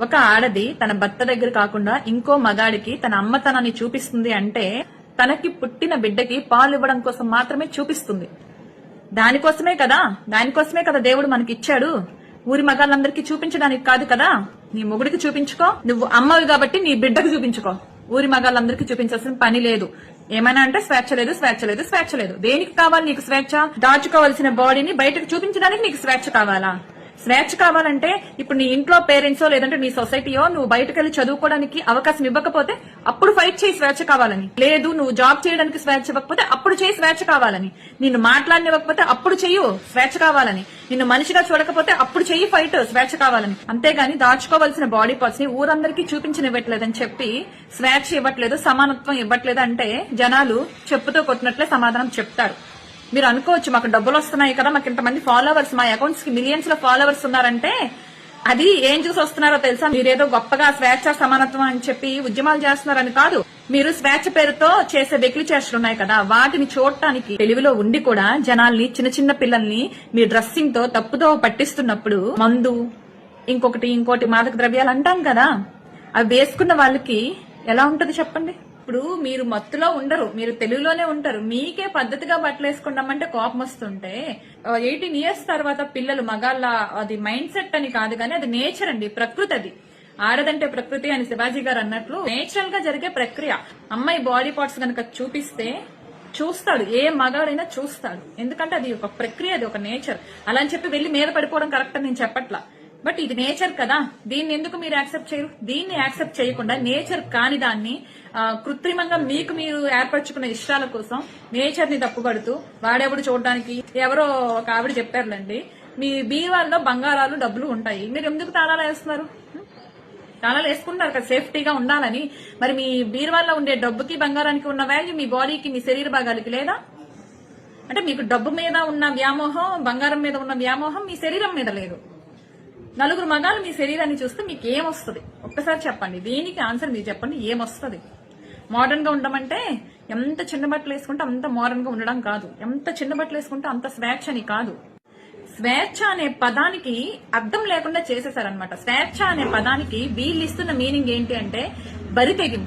ఒక ఆడది తన భర్త దగ్గర కాకుండా ఇంకో మగాడికి తన అమ్మతనాన్ని చూపిస్తుంది అంటే తనకి పుట్టిన బిడ్డకి పాలు ఇవ్వడం కోసం మాత్రమే చూపిస్తుంది. దానికోసమే కదా దానికోసమే కదా దేవుడు మనకి ఇచ్చాడు ఊరి మగాళ్ళందరికీ చూపించడానికి కాదు కదా. నీ మొగుడికి చూపించుకో నువ్వు అమ్మవి కాబట్టి నీ బిడ్డకు చూపించుకో. ఊరి మగాళ్ళందరికీ చూపించాల్సిన పని లేదు. ఏమైనా అంటే స్వేచ్ఛ లేదు స్వేచ్ఛ లేదు స్వేచ్ఛ లేదు. దేనికి కావాలి నీకు స్వేచ్ఛ? దాచుకోవాల్సిన బాడీని బయటకు చూపించడానికి నీకు స్వేచ్ఛ కావాలా? స్వేచ్ఛ కావాలంటే ఇప్పుడు నీ ఇంట్లో పేరెంట్సో లేదంటే నీ సొసైటీయో నువ్వు బయటకు వెళ్ళి చదువుకోవడానికి అవకాశం ఇవ్వకపోతే అప్పుడు ఫైట్ చేయి స్వేచ్ఛ కావాలని లేదు నువ్వు జాబ్ చేయడానికి స్వేచ్ఛ ఇవ్వకపోతే అప్పుడు చేయి స్వేచ్ఛ కావాలని నిన్ను మాట్లాడనివ్వకపోతే అప్పుడు చెయ్యు స్వేచ్ఛ కావాలని నిన్ను మనిషిగా చూడకపోతే అప్పుడు చెయ్యి ఫైట్ స్వేచ్ఛ కావాలని అంతేగాని దాచుకోవాల్సిన బాడీ పార్ట్స్ని ఊరందరికీ చూపించనివ్వట్లేదని చెప్పి స్వేచ్ఛ ఇవ్వట్లేదు సమానత్వం ఇవ్వట్లేదు అంటే జనాలు చెప్పుతో కొట్టినట్లే సమాధానం చెప్తారు. మీరు అనుకోవచ్చు మాకు డబ్బులు వస్తున్నాయి కదా మాకు ఇంతమంది ఫాలోవర్స్ మా అకౌంట్స్కి మిలియన్స్లో ఫాలోవర్స్ ఉన్నారంటే అది ఏం చూసి వస్తున్నారో తెలుసా? మీరేదో గొప్పగా స్వేచ్ఛ సమానత్వం అని చెప్పి ఉద్యమాలు చేస్తున్నారని కాదు. మీరు స్వేచ్ఛ పేరుతో చేసే వెకిలి చేష్టలు ఉన్నాయి కదా. వాటిని చూడటానికి తెలివిలో ఉండి కూడా జనాల్ని చిన్న చిన్న పిల్లల్ని మీ డ్రెస్సింగ్తో తప్పుతో పట్టిస్తున్నప్పుడు మందు ఇంకొకటి ఇంకోటి మాదక ద్రవ్యాలు అంటాం కదా. అవి వేసుకున్న వాళ్ళకి ఎలా ఉంటది చెప్పండి? ఇప్పుడు మీరు మత్తులో ఉండరు మీరు తెలుగులోనే ఉంటారు. మీకే పద్ధతిగా బట్టలు వేసుకున్నామంటే కోపం వస్తుంటే ఎయిటీన్ ఇయర్స్ తర్వాత పిల్లలు మగాళ్ళ అది మైండ్ సెట్ అని కాదు కానీ అది నేచర్ అండి ప్రకృతి అది. ఆడదంటే ప్రకృతి అని శివాజీ గారు అన్నట్లు నేచురల్గా జరిగే ప్రక్రియ. అమ్మాయి బాడీ పార్ట్స్ కనుక చూపిస్తే చూస్తాడు. ఏ మగాడైనా చూస్తాడు. ఎందుకంటే అది ఒక ప్రక్రియ అది ఒక నేచర్. అలా అని చెప్పి వెళ్ళి మీద పడిపోవడం కరెక్ట్ అని నేను చెప్పట్లా. బట్ ఇది నేచర్ కదా. దీన్ని ఎందుకు మీరు యాక్సెప్ట్ చేయరు? దీన్ని యాక్సెప్ట్ చేయకుండా నేచర్ కాని దాన్ని కృత్రిమంగా మీకు మీరు ఏర్పరచుకున్న ఇష్టాల కోసం నేచర్ని తప్పుపడుతూ వాడెవడు చూడడానికి? ఎవరో ఒక ఆవిడ చెప్పారులండి. మీ బీవాల్లో బంగారాలు డబ్బులు ఉంటాయి. మీరు ఎందుకు తాళాలు వేస్తున్నారు? తాళాలు వేసుకుంటారు కదా సేఫ్టీగా ఉండాలని. మరి మీ బీరువాల్లో ఉండే డబ్బుకి బంగారానికి ఉన్న వాల్యూ మీ బాడీకి మీ శరీర భాగాలకి లేదా? అంటే మీకు డబ్బు మీద ఉన్న వ్యామోహం బంగారం మీద ఉన్న వ్యామోహం మీ శరీరం మీద లేదు. నలుగురు మగాలు మీ శరీరాన్ని చూస్తే మీకు ఏమొస్తుంది? ఒక్కసారి చెప్పండి. దీనికి ఆన్సర్ మీరు చెప్పండి. ఏమొస్తుంది? మోడర్న్గా ఉండమంటే ఎంత చిన్న బట్టలు వేసుకుంటే అంత మోడర్న్గా ఉండడం కాదు. ఎంత చిన్న బట్టలు వేసుకుంటే అంత స్వేచ్ఛ అని కాదు. స్వేచ్ఛ అనే పదానికి అర్థం లేకుండా చేసేసారనమాట స్వేచ్ఛ అనే పదానికి వీళ్ళు ఇస్తున్న మీనింగ్ ఏంటి అంటే బరి తెగింపు.